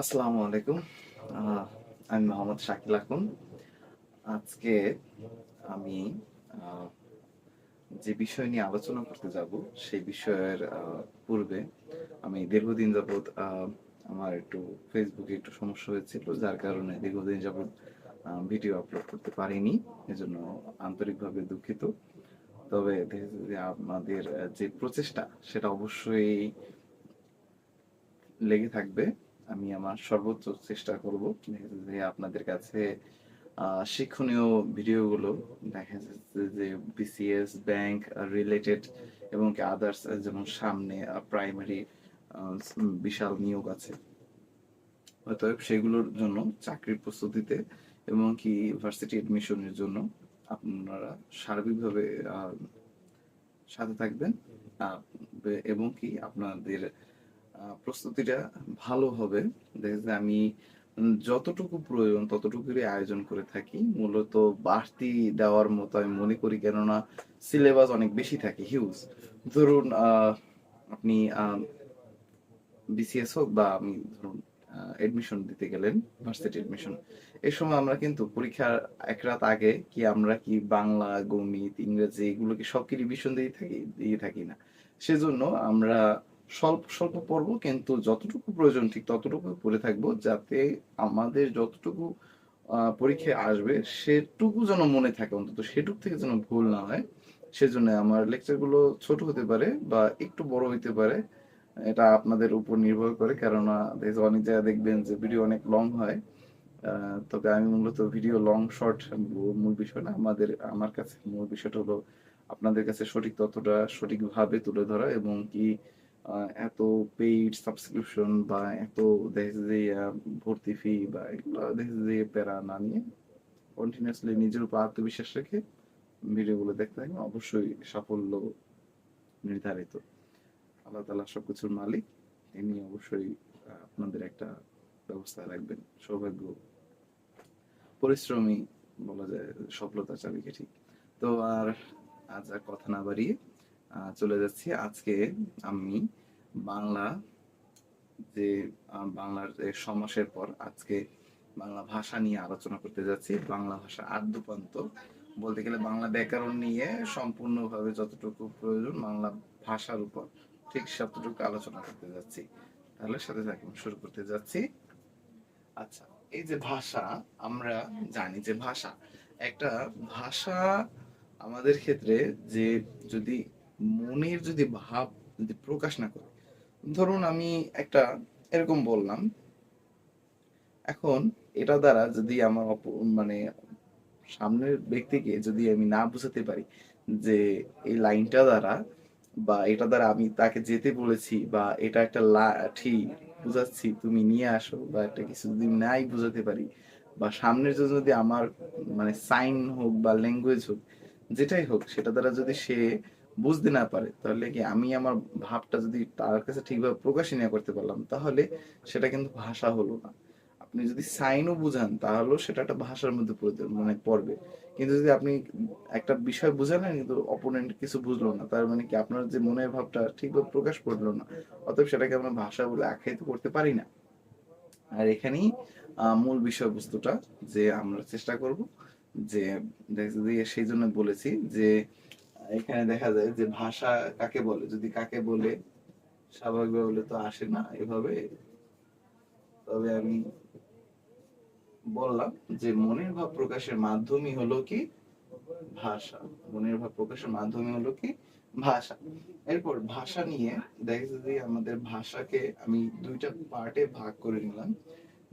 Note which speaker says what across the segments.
Speaker 1: আসসালামু আলাইকুম। আমি মোহাম্মদ শাকিল আকুন আজকে আমি যে বিষয় নিয়ে আলোচনা করতে যাব, সেই বিষয়ের পূর্বে আমি দীর্ঘদিন যাবৎ আমার একটু ফেসবুকে একটু সমস্যা হয়েছিল, যার কারণে দীর্ঘদিন যাবৎ ভিডিও আপলোড করতে পারিনি, এজন্য আন্তরিকভাবে দুঃখিত। তবে আমাদের যে প্রচেষ্টা, সেটা অবশ্যই লেগে থাকবে। আমি আমার সর্বোচ্চ চেষ্টা করব। যে আপনাদের কাছে শিক্ষণীয় ভিডিওগুলো। দেখা যাচ্ছে যে বিসিএস ব্যাংক রিলেটেড এবং কি আদার্স যেমন সামনে প্রাইমারি বিশাল নিয়োগ আছে। অতএব সেগুলোর জন্য, চাকরির প্রস্তুতিতে এবং কি ভার্সিটি এডমিশনের জন্য আপনারা সার্বিকভাবে সাথে থাকবেন। এবং কি আপনাদের প্রস্তুতিটা ভালো হবে। দেখা যায় আমি যতটুকু প্রয়োজন ততটুকুরই আয়োজন করে থাকি। মূলত বাড়তি দেওয়ার মতো আমি মনে করি কেননা সিলেবাস অনেক বেশি থাকে হিউজ ধরুন আপনি বিসিএস হোক বা আমি ধরুন এডমিশন দিতে গেলেন ভার্সিটি এডমিশন এই সময় আমরা কিন্তু পরীক্ষার এক রাত আগে কি আমরা কি বাংলা, গণিত, ইংরেজি এগুলো কি কি রিভিশন দিয়ে থাকি দিয়ে থাকি না। সেজন্য আমরা স্বল্প স্বল্প পড়ব, কিন্তু যতটুকু প্রয়োজন ঠিক ততটুকু পড়ে থাকব, যাতে আমাদের যতটুকু পরীক্ষায় আসবে, সেটুকু যেন মনে থাকে অন্তত, সেটুক থেকে যেন ভুল না হয়। সেজন্য আমার লেকচারগুলো ছোট হতে পারে বা একটু বড় হইতে পারে, এটা আপনাদের উপর নির্ভর করে, কেননা অনেক জায়গায় দেখবেন যে ভিডিও অনেক লং হয়। তবে আমি মূলত ভিডিও লং শর্ট মূল বিষয় না, আমাদের, আমার কাছে মূল বিষয়টা হলো আপনাদের কাছে সঠিক তথ্যটা সঠিকভাবে তুলে ধরা এবং কি এত পেইড সাবস্ক্রিপশন বা এত দেখে যে ভর্তি ফি বা এগুলো দেখে যে প্যারা না নিয়ে কন্টিনিউয়াসলি নিজের উপর আত্মবিশ্বাস রেখে ভিডিওগুলো দেখতে থাকবেন। অবশ্যই সাফল্য নির্ধারিত। আল্লাহ তালা সবকিছুর মালিক। তিনি অবশ্যই আপনাদের একটা ব্যবস্থা রাখবেন। সৌভাগ্য, পরিশ্রমী বলা যায়, সফলতার চাবিকাঠি। তো আর, আজ আর কথা না বাড়িয়ে চলে যাচ্ছি। আজকে আমি বাংলা যে বাংলার সমাসের পর আজকে বাংলা ভাষা নিয়ে আলোচনা করতে যাচ্ছি। বাংলা ভাষা আদ্যপান্ত। বলতে গেলে বাংলা ব্যাকরণ নিয়ে সম্পূর্ণভাবে যতটুকু প্রয়োজন বাংলা ভাষার উপর ঠিক সতটুকু আলোচনা করতে যাচ্ছি। তাহলে সাথে থাকুন, শুরু করতে যাচ্ছি। আচ্ছা এই যে ভাষা, আমরা জানি যে ভাষা। একটা ভাষা আমাদের ক্ষেত্রে যে যদি মনের যদি ভাব যদি প্রকাশ না করে, ধরুন আমি একটা এরকম বললাম, এখন এটা দ্বারা যদি আমার মানে সামনের ব্যক্তিকে যদি আমি না বুঝাতে পারি যে এই লাইনটা দ্বারা বা এটা দ্বারা আমি তাকে যেতে বলেছি বা এটা একটা লাঠি বুঝাচ্ছি, তুমি নিয়ে আসো বা একটা কিছু যদি নাই বুঝাতে পারি বা সামনের জন্য যদি আমার মানে সাইন হোক বা ল্যাঙ্গুয়েজ হোক, যেটাই হোক, সেটা দ্বারা যদি সে বুঝতে না পারে, তাহলে কি আমি আমার ভাবটা যদি তার কাছে ঠিকভাবে প্রকাশই না করতে পারলাম, তাহলে সেটা কিন্তু ভাষা হলো না। আপনি যদি সাইনও বুঝান, তাহলেও সেটা একটা ভাষার মধ্যে মানে পড়বে। কিন্তু যদি আপনি একটা বিষয় বুঝালেন, কিন্তু অপোনেন্ট কিছু বুঝলো না, তার মানে কি আপনার যে মনের ভাবটা ঠিকভাবে প্রকাশ করল না, অতএব সেটাকে আমরা ভাষা বলে আখ্যায়িত করতে পারি না। আর এখানেই মূল বিষয়বস্তুটা যে আমরা চেষ্টা করব যে, সেই জন্য বলেছি যে এখানে দেখা যায় যে ভাষা কাকে বলে? যদি কাকে বলে, স্বাভাবিকভাবে বলে তো আসে না এভাবে। তবে আমি বললাম যে মনের ভাব প্রকাশের মাধ্যমই হলো কি? ভাষা। মনের ভাব প্রকাশের মাধ্যমই হলো কি? ভাষা। এরপর ভাষা নিয়ে দেখা যাচ্ছে যে আমাদের ভাষাকে আমি দুইটা পার্টে ভাগ করে নিলাম।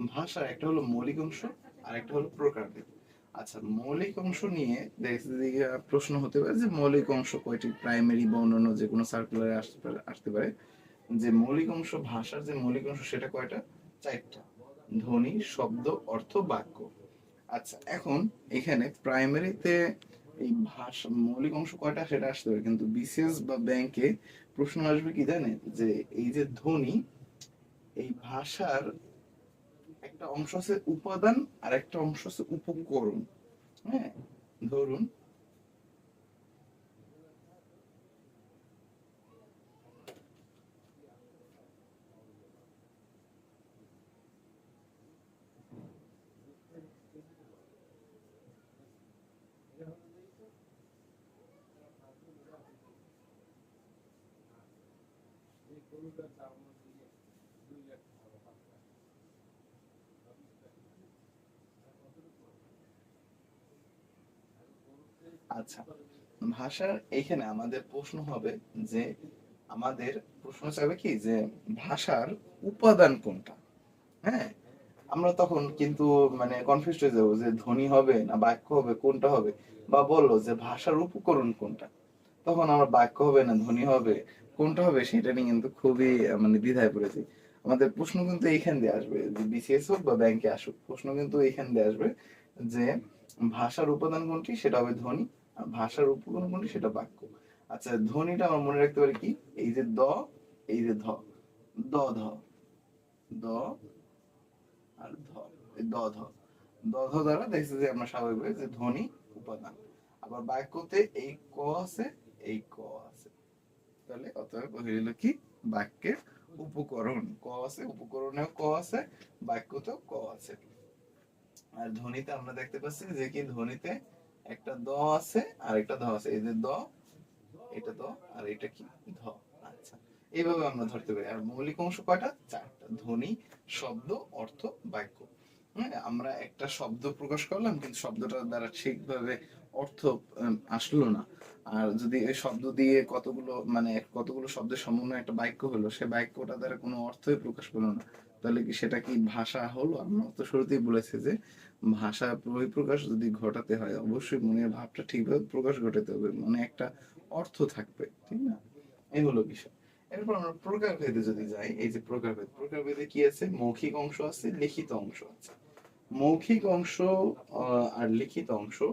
Speaker 1: ভাষা একটা হলো মৌলিক অংশ আর একটা হলো প্রকারভেদ। আচ্ছা মৌলিক অংশ নিয়ে প্রশ্ন হতে পারে যে মৌলিক অংশ কয়টি? প্রাইমারি বা অন্যান্য যে কোনো সার্কুলারে আসতে পারে আসতে পারে। যে মৌলিক অংশ ভাষার যে মৌলিক অংশ, সেটা কয়টা? চারটা। ধ্বনি, শব্দ, অর্থ, বাক্য। আচ্ছা এখন এখানে প্রাইমারিতে এই ভাষা, মৌলিক অংশ কয়টা? সেটা আসতে পারে। কিন্তু বিসিএস বা ব্যাংকে প্রশ্ন আসবে কি জানেন? যে এই যে ধ্বনি, এই ভাষার একটা অংশ আছে উপাদান আর একটা অংশ আছে উপকরণ। হ্যাঁ ধরুন আচ্ছা ভাষার এখানে আমাদের প্রশ্ন হবে যে, আমাদের প্রশ্ন চাইবে কি যে, ভাষার উপাদান কোনটা? হ্যাঁ? আমরা তখন কিন্তু মানে কনফিউজ হয়ে যাব যে, ধ্বনি হবে না বাক্য হবে, কোনটা হবে? বা বলল যে, ভাষার উপকরণ কোনটা? তখন আমরা বাক্য হবে না ধ্বনি হবে, কোনটা হবে সেটা নিয়ে কিন্তু খুবই মানে দ্বিধায় পড়েছি। আমাদের প্রশ্ন কিন্তু এইখান দিয়ে আসবে, যে বিসিএস হোক বা ব্যাংকে আসুক, প্রশ্ন কিন্তু এইখান দিয়ে আসবে যে, ভাষার উপাদান কোনটি? সেটা হবে ধ্বনি। ভাষার উপকরণ কোনটি সেটা বাক্য। আচ্ছা ধ্বনিটা আমরা মনে রাখতে পারি কি? এই যে দ, এই যে ধ। দ ধ। দ আর ধ। দ ধ। দ, ধ দ্বারা যে আমরা যে ধ্বনি, উপাদান। আবার বাক্যতে এই ক আছে, এই ক আছে। তাহলে অতএব হইল কি? বাক্যের উপকরণ। ক আছে, উপকরণেও ক আছে, বাক্যতেও ক আছে। আর ধ্বনিতে আমরা দেখতে পাচ্ছি যে কি? ধ্বনিতে একটা দ আছে আর একটা ধ আছে। এই যে দ, এটা দ, আর এটা কি? ধ। আচ্ছা এইভাবে আমরা ধরতে পারি। আর মৌলিক অংশ কয়টা? চারটা। ধ্বনি, শব্দ, অর্থ, বাক্য। হ্যাঁ আমরা একটা শব্দ প্রকাশ করলাম, কিন্তু দ্বারা ঠিকভাবে অর্থ আসলো না। আর যদি এই শব্দ দিয়ে কতগুলো মানে কতগুলো শব্দের সমন্বয়ে একটা বাক্য হলো, সে বাক্যটা দ্বারা কোনো অর্থই প্রকাশ পেল না। তাহলে কি সেটা কি ভাষা হলো? আমরা তো শুরুতেই বলেছি যে ভাষা বহিঃপ্রকাশ যদি ঘটাতে হয়, অবশ্যই মনের ভাবটা ঠিকভাবে প্রকাশ ঘটাতে হবে। মানে একটা অর্থ থাকবে, ঠিক না? এই হলো বিষয়। এরপর আমরা প্রকারভেদে যদি যাই, এই যে প্রকারভেদ, প্রকারভেদে কি আছে? মৌখিক অংশ আছে, লিখিত অংশ আছে। মৌখিক অংশ আর লিখিত অংশ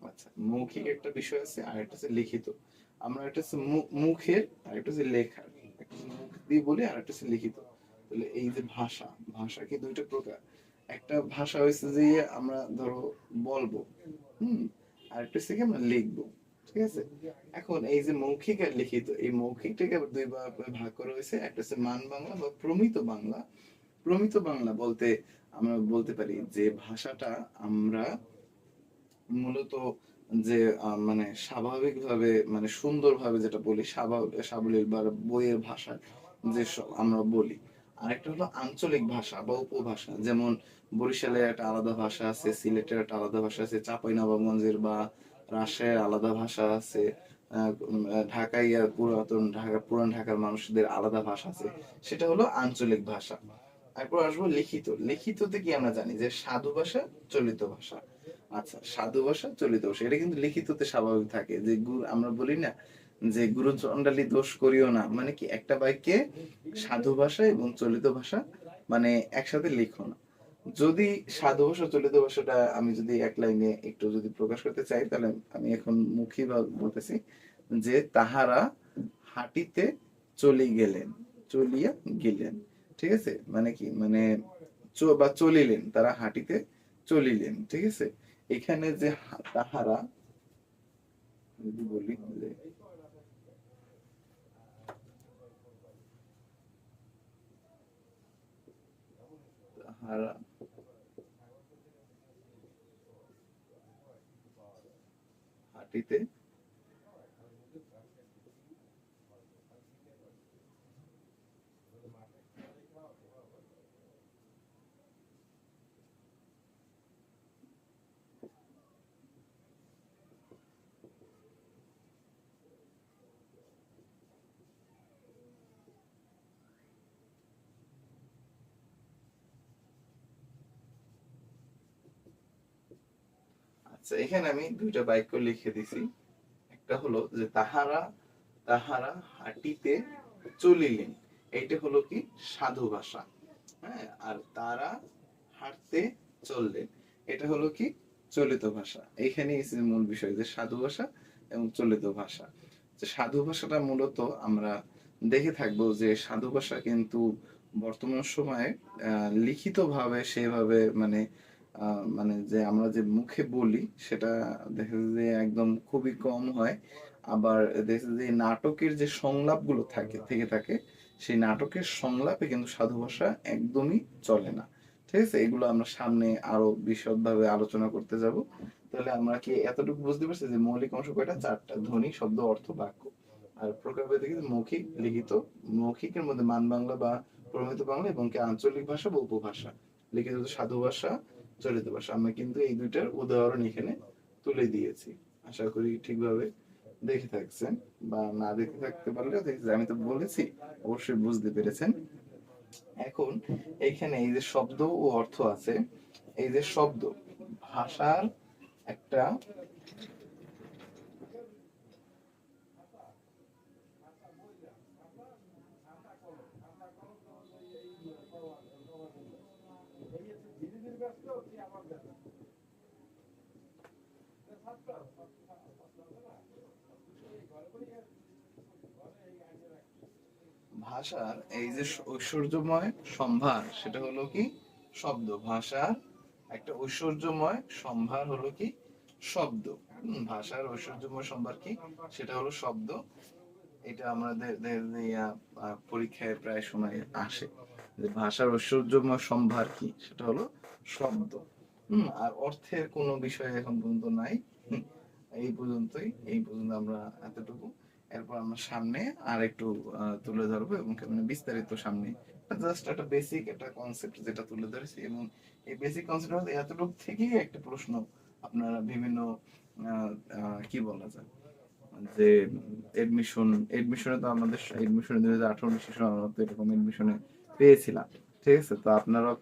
Speaker 1: আচ্ছা মৌখিক একটা বিষয় আছে, আর একটা হচ্ছে লিখিত। আমরা একটা হচ্ছে মুখের, আর একটা হচ্ছে লেখার। মুখ দিয়ে বলি, আর একটা হচ্ছে লিখিত। তাহলে এই যে ভাষা ভাষা কি দুইটা প্রকার? একটা ভাষা হয়েছে যে আমরা ধরো বলব, হুম, আর একটা হচ্ছে আমরা লিখব, ঠিক আছে? এখন এই যে মৌখিক আর লিখিত, এই মৌখিকটাকে দুই ভাগে করা হয়েছে একটা হচ্ছে মান বাংলা বা প্রমিত বাংলা। প্রমিত বাংলা বলতে আমরা বলতে পারি যে ভাষাটা আমরা মূলত যে মানে স্বাভাবিকভাবে মানে সুন্দরভাবে যেটা বলি স্বাভাবিক সাবলীল বা বইয়ের ভাষা যে আমরা বলি। আরেকটা হলো আঞ্চলিক ভাষা বা উপভাষা। যেমন বরিশালের একটা আলাদা ভাষা আছে, সিলেটের একটা আলাদা ভাষা আছে, চাঁপাইনবাবগঞ্জের বা রাজশাহীর আলাদা ভাষা আছে ঢাকাই পুরাতন ঢাকা, পুরান ঢাকার মানুষদের আলাদা ভাষা আছে। সেটা হলো আঞ্চলিক ভাষা। তারপর আসব লিখিত। লিখিততে কি আমরা জানি যে সাধু ভাষা, চলিত ভাষা। আচ্ছা সাধু ভাষা, চলিত ভাষা। এটা কিন্তু লিখিততে স্বাভাবিক থাকে। যে আমরা বলি না যে গুরু চণ্ডালী দোষ করিও না মানে কি একটা বাক্যে সাধু ভাষা এবং চলিত ভাষা মানে একসাথে লিখো না। যদি সাধু ভাষা, চলিত ভাষাটা আমি যদি এক লাইনে একটু যদি প্রকাশ করতে চাই, তাহলে আমি এখন মুখী বলতেছি যে তাহারা হাঁটিতে চলি গেলেন, চলিয়া গেলেন, ঠিক আছে? মানে কি? মানে বা চলিলেন, তারা হাঁটিতে চলিলেন, ঠিক আছে? এখানে যে তাহারা, যদি বলি তাহারা হাঁটিতে আচ্ছা এখানে আমি দুইটা বাক্য লিখে দিছি। একটা হলো যে তাহারা তাহারা হাঁটিতে চলিলেন। এইটা হলো কি? সাধু ভাষা। হ্যাঁ আর তারা হাঁটতে চললেন। এটা হলো কি? চলিত ভাষা। এইখানে মূল বিষয় যে সাধু ভাষা এবং চলিত ভাষা। যে সাধু ভাষাটা মূলত আমরা দেখে থাকব যে সাধু ভাষা কিন্তু বর্তমান সময়ে লিখিত ভাবে সেভাবে মানে মানে যে আমরা যে মুখে বলি, সেটা দেখা যায় যে একদম খুবই কম হয়। আবার দেখা যে নাটকের যে সংলাপগুলো থাকে, থেকে থাকে, সেই নাটকের সংলাপে কিন্তু সাধু ভাষা একদমই চলে না। ঠিক আছে? এগুলো আমরা সামনে আরও বিশদভাবে আলোচনা করতে যাব। তাহলে আমরা কি এতটুকু বুঝতে পারছি যে মৌলিক অংশ কয়টা? চারটা। ধ্বনি, শব্দ, অর্থ, বাক্য। আর প্রকারভেদে কিন্তু মৌখিক, লিখিত। মৌখিকের মধ্যে মান বাংলা বা প্রমিত বাংলা এবং কি আঞ্চলিক ভাষা বা উপভাষা। লিখিত সাধু ভাষা। চলিত ভাষা আমরা কিন্তু এই দুইটার উদাহরণ এখানে তুলে দিয়েছি। আশা করি ঠিকভাবে দেখে থাকছেন বা না দেখে থাকতে পারলে আমি তো বলেছি, অবশ্যই বুঝতে পেরেছেন। এখন এখানে এই যে শব্দ ও অর্থ আছে, এই যে শব্দ, ভাষার একটা ভাষার এই যে ঐশ্বর্যময় সম্ভার, সেটা হলো কি শব্দ। ভাষার একটা ঐশ্বর্যময় সম্ভার হলো কি শব্দ। ভাষার ঐশ্বর্যময় সম্ভার কি? সেটা হলো শব্দ। এটা আমাদের পরীক্ষায় প্রায় সময় আসে যে ভাষার ঐশ্বর্যময় সম্ভার কি, সেটা হলো শব্দ। হুম, আর অর্থের কোনো বিষয় এখন পর্যন্ত নাই। এই পর্যন্তই, এই পর্যন্ত আমরা এতটুকু। এরপর আমরা সামনে আর একটু তুলে ধরবো এবং মানে বিস্তারিত সামনে। জাস্ট একটা বেসিক একটা কনসেপ্ট যেটা তুলে ধরেছি এবং এই বেসিক কনসেপ্ট এতটুকু থেকেই একটা প্রশ্ন আপনারা বিভিন্ন কি বলা যায়? যে এডমিশন এডমিশনে তো আমাদের এডমিশনে দুই হাজার আঠারো আমরা তো এরকম এডমিশনে পেয়েছিলাম, ঠিক আছে? তো আপনারাও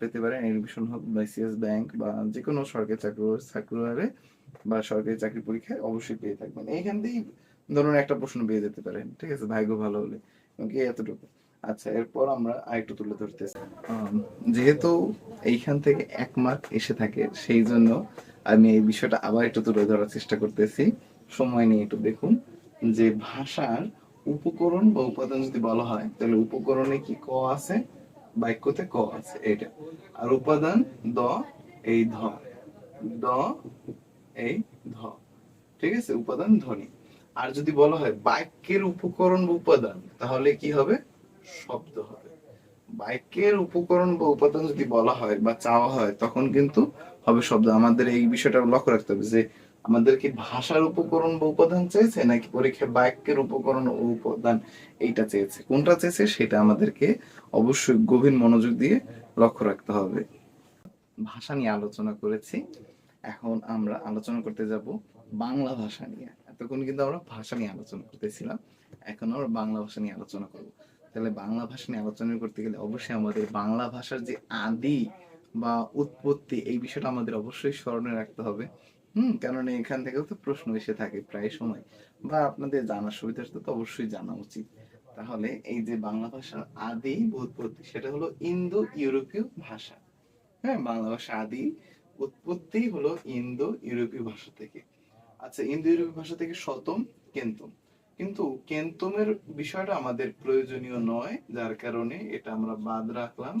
Speaker 1: পেতে পারেন এডমিশন হোক বিসিএস ব্যাংক বা যে কোনো সরকারি চাকরি সার্কুলারে বা সরকারি চাকরি পরীক্ষায় অবশ্যই পেয়ে থাকবেন। এইখান থেকেই ধরুন একটা প্রশ্ন পেয়ে যেতে পারেন, ঠিক আছে? ভাগ্য ভালো হলে। কি এতটুকু। আচ্ছা এরপর আমরা আরেকটু তুলে ধরতেছি যেহেতু এইখান থেকে এক মার্ক এসে থাকে, সেই জন্য আমি এই বিষয়টা আবার একটু তুলে ধরার চেষ্টা করতেছি। সময় নিয়ে একটু দেখুন যে ভাষার উপকরণ বা উপাদান যদি বলা হয়, তাহলে উপকরণে কি ক আছে? বাক্যতে ক আছে এটা আর উপাদান দ, এই ধ। দ, এই ধ। ঠিক আছে? উপাদান ধ্বনি আর যদি বলা হয় বাক্যের উপকরণ বা উপাদান, তাহলে কি হবে? শব্দ হবে। বাক্যের উপকরণ বা উপাদান যদি বলা হয় বা চাওয়া হয়, তখন কিন্তু হবে শব্দ। আমাদের এই বিষয়টা লক্ষ্য রাখতে হবে যে, আমাদের কি ভাষার উপকরণ বা উপাদান চেয়েছে, নাকি পরীক্ষায় বাক্যের উপকরণ ও উপাদান এইটা চেয়েছে? কোনটা চেয়েছে সেটা আমাদেরকে অবশ্যই গভীর মনোযোগ দিয়ে লক্ষ্য রাখতে হবে। ভাষা নিয়ে আলোচনা করেছি। এখন আমরা আলোচনা করতে যাব বাংলা ভাষা নিয়ে। এতক্ষণ কিন্তু আমরা ভাষা নিয়ে আলোচনা করতেছিলাম। এখন আমরা বাংলা ভাষা নিয়ে আলোচনা করব। তাহলে বাংলা ভাষা নিয়ে আলোচনা করতে গেলে অবশ্যই আমাদের বাংলা ভাষার যে আদি বা উৎপত্তি, এই বিষয়টা আমাদের অবশ্যই স্মরণে রাখতে হবে। হুম কারণ এখান থেকেও তো প্রশ্ন এসে থাকে প্রায় সময়। বা আপনাদের জানার সুবিধার্থে তো অবশ্যই জানা উচিত। তাহলে এই যে বাংলা ভাষার আদি উৎপত্তি, সেটা হলো ইন্দো ইউরোপীয় ভাষা। হ্যাঁ বাংলা ভাষা আদি, উৎপত্তি হলো ইন্দো ইউরোপীয় ভাষা থেকে। আচ্ছা ইন্দো ইউরোপীয় ভাষা থেকে শতম কেন্তম। কিন্তু কেন্তমের বিষয়টা আমাদের প্রয়োজনীয় নয়, যার কারণে এটা আমরা বাদ রাখলাম।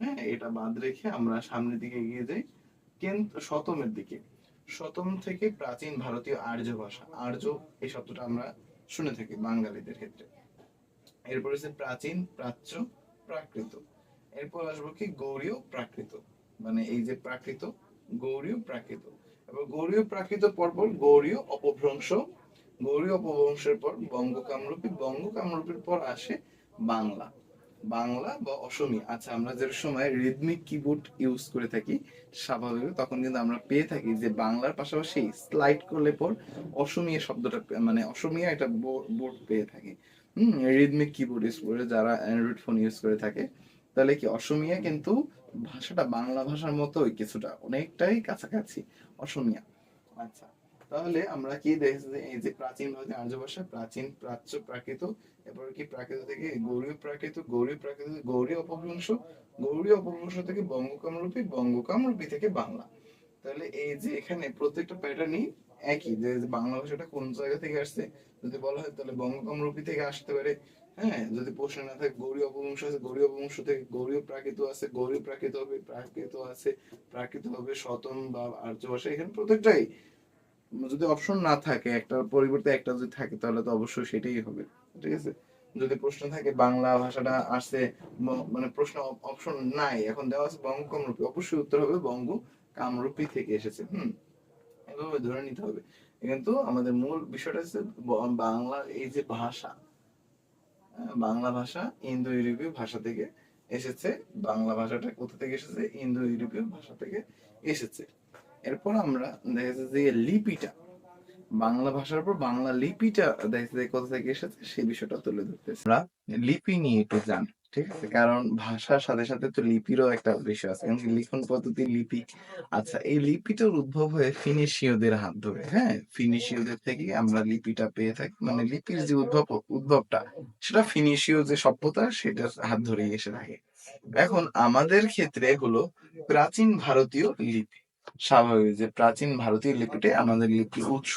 Speaker 1: হ্যাঁ এটা বাদ রেখে আমরা সামনের দিকে এগিয়ে যাই। কেন্ত শতমের দিকে। শতম থেকে প্রাচীন ভারতীয় আর্য ভাষা। আর্য এই শব্দটা আমরা শুনে থাকি বাঙালিদের ক্ষেত্রে। এরপর হচ্ছে প্রাচীন, প্রাচ্য, প্রাকৃত। এরপর আসব কি গৌরীয়, প্রাকৃত। মানে এই যে প্রাকৃত, গৌরীয়, প্রাকৃত। গৌরীয় প্রাকৃত পরপর গৌরীয় অপভ্রংশ। গৌরীয় অপভ্রংশের পর বঙ্গ কামরূপী বঙ্গ কামরূপীর পর আসে বাংলা। বাংলা বা অসমী। আচ্ছা আমরা যে সময় রিদমিক কিবোর্ড ইউজ করে থাকি স্বাভাবিক তখন কিন্তু আমরা পেয়ে থাকি যে বাংলার পাশাপাশি স্লাইড করলে পর অসমীয়া শব্দটা মানে অসমীয়া একটা বোর্ড পেয়ে থাকি। হুম রিদমিক কিবোর্ড ইউজ করে, যারা অ্যান্ড্রয়েড ফোন ইউজ করে থাকে, তাহলে কি অসমীয়া কিন্তু ভাষাটা বাংলা ভাষার মতোই কিছুটা, অনেকটাই কাছাকাছি, অসমীয়া। আচ্ছা তাহলে আমরা কি দেখছি এই যে প্রাচীন ভারতীয় আর্য ভাষা, প্রাচীন, প্রাচ্য, প্রাকৃত, এরপর কি প্রাকৃত থেকে গৌরীয় প্রাকৃত গৌরীয় প্রাকৃত গৌরীয় অপভ্রংশ গৌরীয় অপভ্রংশ থেকে বঙ্গকামরূপী বঙ্গকামরূপী থেকে বাংলা। তাহলে এই যে এখানে প্রত্যেকটা প্যাটার্নই একই, যে বাংলা ভাষাটা কোন জায়গা থেকে আসছে, যদি বলা হয় তাহলে বঙ্গকামরূপী থেকে আসতে পারে হ্যাঁ যদি প্রশ্ন না থাকে, গৌরী অপবংশ আছে, গৌরী অপবংশ থেকে গৌরীয় প্রাকৃত আছে, গৌরী প্রাকৃত হবে, প্রাকৃত আছে, প্রাকৃত হবে শতম বা আর্য ভাষা, এখানে প্রত্যেকটাই। যদি অপশন না থাকে, একটার পরিবর্তে একটা যদি থাকে, তাহলে তো অবশ্যই সেটাই হবে, ঠিক আছে? যদি প্রশ্ন থাকে, বাংলা ভাষাটা আসছে মানে প্রশ্ন অপশন নাই, এখন দেওয়া আছে বঙ্গ কামরূপী অবশ্যই উত্তর হবে বঙ্গ কামরূপী থেকে এসেছে, হুম? এভাবে ধরে নিতে হবে। কিন্তু আমাদের মূল বিষয়টা হচ্ছে বাংলার এই যে ভাষা বাংলা ভাষা ইন্দো ইউরোপীয় ভাষা থেকে এসেছে। বাংলা ভাষাটা কোথা থেকে এসেছে? ইন্দো ইউরোপীয় ভাষা থেকে এসেছে। এরপর আমরা দেখা যাচ্ছে যে লিপিটা, বাংলা ভাষার পর বাংলা লিপিটা দেখা যাচ্ছে কোথা থেকে এসেছে সেই বিষয়টা তুলে ধরতেছে। আমরা লিপি নিয়ে একটু জান ঠিক আছে? কারণ ভাষার সাথে সাথে তো লিপিরও একটা বিষয় আছে। লিখন পদ্ধতি লিপি। আচ্ছা এই লিপিটার উদ্ভব হয়ে ফিনিশীয়দের হাত ধরে হ্যাঁ? ফিনিশীয়দের থেকে আমরা লিপিটা পেয়ে থাকি। মানে লিপির যে উদ্ভব, উদ্ভবটা, সেটা ফিনিশীয় যে সভ্যতা সেটার হাত ধরেই এসে থাকে। এখন আমাদের ক্ষেত্রে হলো প্রাচীন ভারতীয় লিপি। স্বাভাবিক যে প্রাচীন ভারতীয় লিপিটাই আমাদের লিপির উৎস।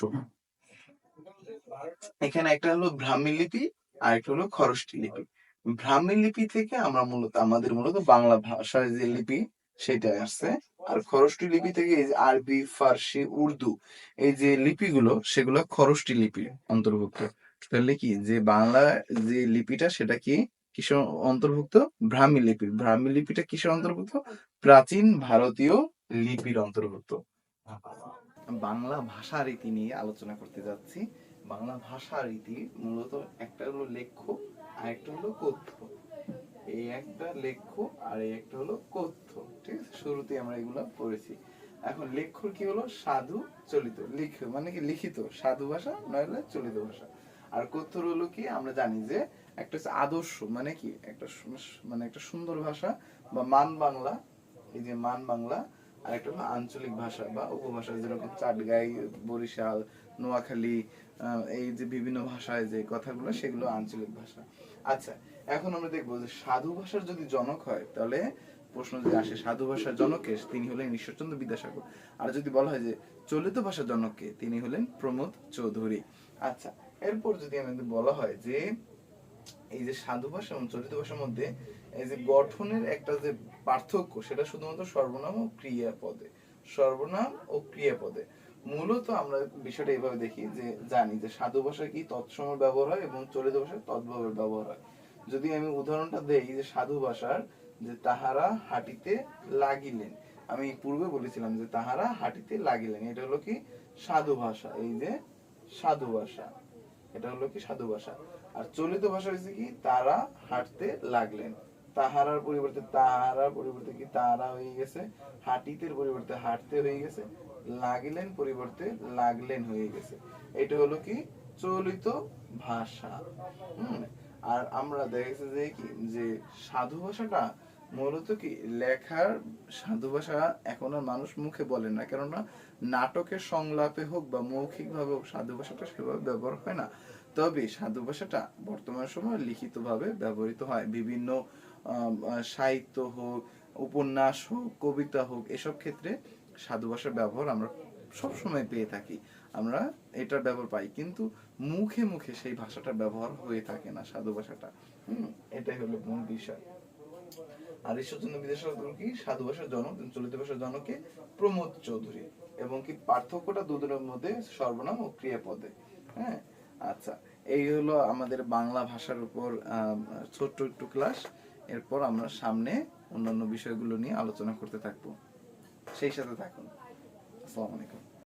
Speaker 1: এখানে একটা হলো ব্রাহ্মী লিপি আর একটা হলো খরষ্টি লিপি। ব্রাহ্মী লিপি থেকে আমরা মূলত, আমাদের মূলত বাংলা ভাষার যে লিপি সেটা আসছে। আর খরষ্টি লিপি থেকে এই যে আরবি, ফার্সি, উর্দু এই যে লিপিগুলো, সেগুলো খরষ্টি লিপি অন্তর্ভুক্ত। তাহলে কি যে বাংলা যে লিপিটা সেটা কি কিসের অন্তর্ভুক্ত? ব্রাহ্মী লিপি। ব্রাহ্মী লিপিটা কিসের অন্তর্ভুক্ত? প্রাচীন ভারতীয় লিপির অন্তর্ভুক্ত। বাংলা ভাষা রীতি নিয়ে আলোচনা করতে যাচ্ছি। বাংলা ভাষা রীতি মূলত একটা হলো লেখ্য আর একটা হলো কথ্য। এই একটা লেখ্য আর এই একটা হলো কথ্য, ঠিক আছে? শুরুতে আমরা এগুলো পড়েছি। এখন লেখ্যর কি হলো? সাধু চলিত, লিখ মানে কি লিখিত। সাধু ভাষা নইলে চলিত ভাষা। আর কথ্যর হলো কি? আমরা জানি যে একটা হচ্ছে আদর্শ মানে কি? একটা মানে একটা সুন্দর ভাষা বা মান বাংলা, এই যে মান বাংলা আর একটা হলো আঞ্চলিক ভাষা বা উপভাষা যেরকম চাটগাই, বরিশাল, নোয়াখালী এই যে বিভিন্ন ভাষায় যে কথাগুলো, সেগুলো আঞ্চলিক ভাষা। আচ্ছা এখন আমরা দেখব যে সাধু ভাষার যদি জনক হয়, তাহলে প্রশ্ন যদি আসে, সাধু ভাষার জনকে তিনি হলেন ঈশ্বরচন্দ্র বিদ্যাসাগর। আর যদি বলা হয় যে চলিত ভাষার জনককে, তিনি হলেন প্রমোদ চৌধুরী। আচ্ছা এরপর যদি আমাদের বলা হয় যে এই যে সাধু ভাষা এবং চলিত ভাষার মধ্যে এই যে গঠনের একটা যে পার্থক্য সেটা শুধুমাত্র সর্বনাম ও ক্রিয়াপদে। সর্বনাম ও ক্রিয়াপদে। মূলত আমরা বিষয়টা এইভাবে দেখি যে জানি যে সাধু ভাষায় কি তৎসময় ব্যবহার হয় এবং চলিত ভাষায় তদ্ভাবে ব্যবহার হয়। যদি আমি উদাহরণটা দেই যে সাধু ভাষার যে তাহারা হাঁটিতে লাগিলেন, আমি পূর্বে বলেছিলাম যে তাহারা হাঁটিতে লাগিলেন, এটা হলো কি সাধু ভাষা, এই যে সাধু ভাষা, এটা হলো কি সাধু ভাষা। আর চলিত ভাষা হচ্ছে কি তারা হাঁটতে লাগলেন। তাহারার পরিবর্তে তাহারার পরিবর্তে কি তারা হয়ে গেছে? হাঁটিতের পরিবর্তে হাঁটতে হয়ে গেছে। লাগিলেন পরিবর্তে লাগলেন হয়ে গেছে। এটা হলো কি? চলিত ভাষা। হুম? আর আমরা দেখেছি যে কি? যে সাধু ভাষাটা মূলত কি? লেখার সাধু ভাষা এখন আর মানুষ মুখে বলে না। কেননা নাটকের সংলাপে হোক বা মৌখিক ভাবে হোক, সাধু ভাষাটা সেভাবে ব্যবহার হয় না। তবে সাধু ভাষাটা বর্তমান সময় লিখিত ভাবে ব্যবহৃত হয়। বিভিন্ন সাহিত্য হোক, উপন্যাস হোক, কবিতা হোক, এসব ক্ষেত্রে সাধু ভাষার ব্যবহার আমরা সব সময় পেয়ে থাকি। আমরা এটার ব্যবহার পাই। কিন্তু মুখে মুখে সেই ভাষাটার ব্যবহার হয়ে থাকে না সাধু ভাষাটা। হুম, এটাই হলো মূল বিষয়। আর ঈশ্বরচন্দ্র বিদ্যাসাগর কি, সাধু ভাষার জনক চলিত ভাষার জনকে প্রমোদ চৌধুরী এবং কি পার্থক্যটা দুজনের মধ্যে সর্বনাম ও ক্রিয়াপদে। হ্যাঁ আচ্ছা এই হলো আমাদের বাংলা ভাষার উপর ছোট্ট একটু ক্লাস এরপর আমরা সামনে অন্যান্য বিষয়গুলো নিয়ে আলোচনা করতে থাকব। সেই সাথে থাকুন। আসসালামু আলাইকুম।